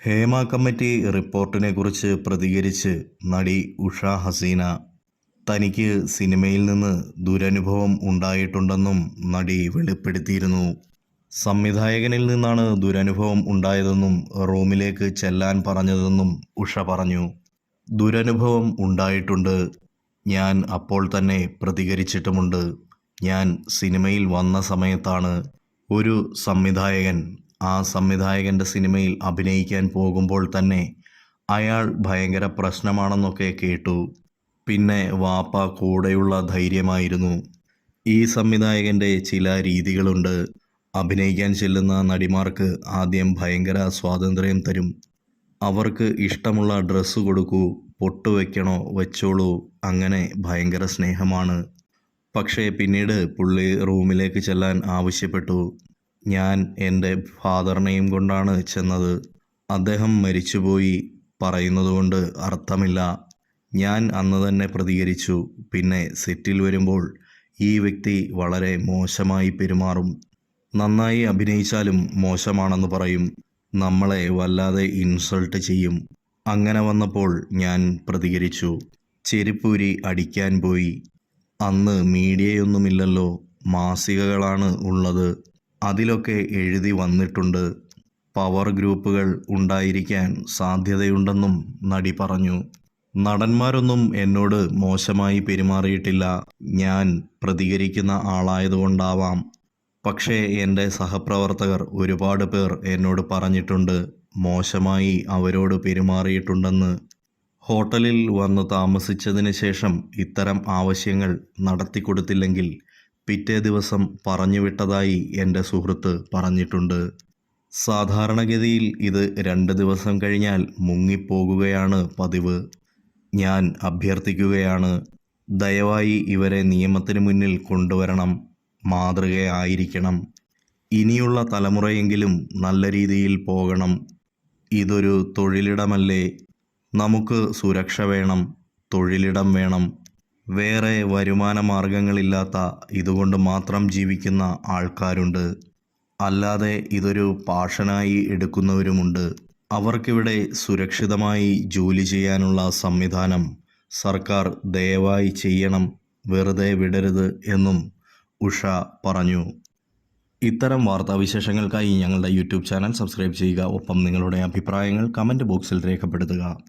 Hema committee റിപ്പോർട്ടിനെക്കുറിച്ച് പ്രതികരിച്ച് നടി ഉഷ ഹസീന തനിക്ക് സിനിമയിൽ നിന്ന് ദുരനുഭവം ഉണ്ടായിട്ടുണ്ടെന്നും നടി വെളിപ്പെടുത്തിയിരുന്നു. സംവിധായകനിൽ നിന്നാണ് ദുരനുഭവം ഉണ്ടായതെന്നും റൂമിലേക്ക് ചെല്ലാൻ പറഞ്ഞതെന്നും ഉഷ പറഞ്ഞു. ദുരനുഭവം ഉണ്ടായിട്ടുണ്ട്. ഞാൻ അപ്പോൾ തന്നെ പ്രതികരിച്ചിട്ടുമുണ്ട്. ഞാൻ സിനിമയിൽ വന്ന സമയത്താണ് ഒരു സംവിധായകൻ ആ സംവിധായകന്റെ സിനിമയിൽ അഭിനയിക്കാൻ പോകുമ്പോൾ തന്നെ അയാൾ ഭയങ്കര പ്രശ്നമാണെന്നൊക്കെ കേട്ടു. പിന്നെ വാപ്പ കൂടെയുള്ള ധൈര്യമായിരുന്നു. ഈ സംവിധായകന്റെ ചില രീതികളുണ്ട്. അഭിനയിക്കാൻ ചെല്ലുന്ന നടിമാർക്ക് ആദ്യം ഭയങ്കര സ്വാതന്ത്ര്യം തരും. അവർക്ക് ഇഷ്ടമുള്ള ഡ്രസ്സ് കൊടുക്കൂ പൊട്ടു വയ്ക്കണോ വെച്ചോളൂ അങ്ങനെ ഭയങ്കര സ്നേഹമാണ്. പക്ഷേ പിന്നീട് പുള്ളി റൂമിലേക്ക് ചെല്ലാൻ ആവശ്യപ്പെട്ടു. ഞാൻ എന്റെ ഫാദറിനെയും കൊണ്ടാണ് ചെന്നത്. അദ്ദേഹം മരിച്ചുപോയി പറയുന്നതുകൊണ്ട് അർത്ഥമില്ല. ഞാൻ അന്ന് തന്നെ പ്രതികരിച്ചു. പിന്നെ സെറ്റിൽ വരുമ്പോൾ ഈ വ്യക്തി വളരെ മോശമായി പെരുമാറും. നന്നായി അഭിനയിച്ചാലും മോശമാണെന്ന് പറയും. നമ്മളെ വല്ലാതെ ഇൻസൾട്ട് ചെയ്യും. അങ്ങനെ വന്നപ്പോൾ ഞാൻ പ്രതികരിച്ചു. ചെരുപ്പൂരി അടിക്കാൻ പോയി. അന്ന് മീഡിയയൊന്നുമില്ലല്ലോ. മാസികകളാണ് ഉള്ളത്. അതിലൊക്കെ എഴുതി വന്നിട്ടുണ്ട്. പവർ ഗ്രൂപ്പുകൾ ഉണ്ടായിരിക്കാൻ സാധ്യതയുണ്ടെന്നും നടി പറഞ്ഞു. നടന്മാരൊന്നും എന്നോട് മോശമായി പെരുമാറിയിട്ടില്ല. ഞാൻ പ്രതികരിക്കുന്ന ആളായതുകൊണ്ടാവാം. പക്ഷേ എന്റെ സഹപ്രവർത്തകർ ഒരുപാട് പേർ എന്നോട് പറഞ്ഞിട്ടുണ്ട്. മോശമായി അവരോട് പെരുമാറിയിട്ടുണ്ടെന്ന്. ഹോട്ടലിൽ വന്ന് താമസിച്ചതിന് ശേഷം ഇത്തരം ആവശ്യങ്ങൾ നടത്തിക്കൊടുത്തില്ലെങ്കിൽ പിറ്റേ ദിവസം പറഞ്ഞുവിട്ടതായി എന്റെ സുഹൃത്ത് പറഞ്ഞിട്ടുണ്ട്. സാധാരണഗതിയിൽ ഇത് രണ്ട് ദിവസം കഴിഞ്ഞാൽ മുങ്ങിപ്പോകുകയാണ് പതിവ്. ഞാൻ അഭ്യർത്ഥിക്കുകയാണ് ദയവായി ഇവരെ നിയമത്തിന് മുന്നിൽ കൊണ്ടുവരണം മാതൃകയായിരിക്കണം. ഇനിയുള്ള തലമുറയെങ്കിലും നല്ല രീതിയിൽ പോകണം. ഇതൊരു തൊഴിലിടമല്ലേ? നമുക്ക് സുരക്ഷ വേണം തൊഴിലിടം വേണം. വേറെ വരുമാന മാർഗങ്ങളില്ലാത്ത ഇതുകൊണ്ട് മാത്രം ജീവിക്കുന്ന ആൾക്കാരുണ്ട്. അല്ലാതെ ഇതൊരു പാഷനായി എടുക്കുന്നവരുമുണ്ട്. അവർക്കിവിടെ സുരക്ഷിതമായി ജോലി ചെയ്യാനുള്ള സംവിധാനം സർക്കാർ ദയവായി ചെയ്യണം വെറുതെ വിടരുത് എന്നും ഉഷ പറഞ്ഞു. ഇത്തരം വാർത്താവിശേഷങ്ങൾക്കായി ഞങ്ങളുടെ യൂട്യൂബ് ചാനൽ സബ്സ്ക്രൈബ് ചെയ്യുക. ഒപ്പം നിങ്ങളുടെ അഭിപ്രായങ്ങൾ കമന്റ് ബോക്സിൽ രേഖപ്പെടുത്തുക.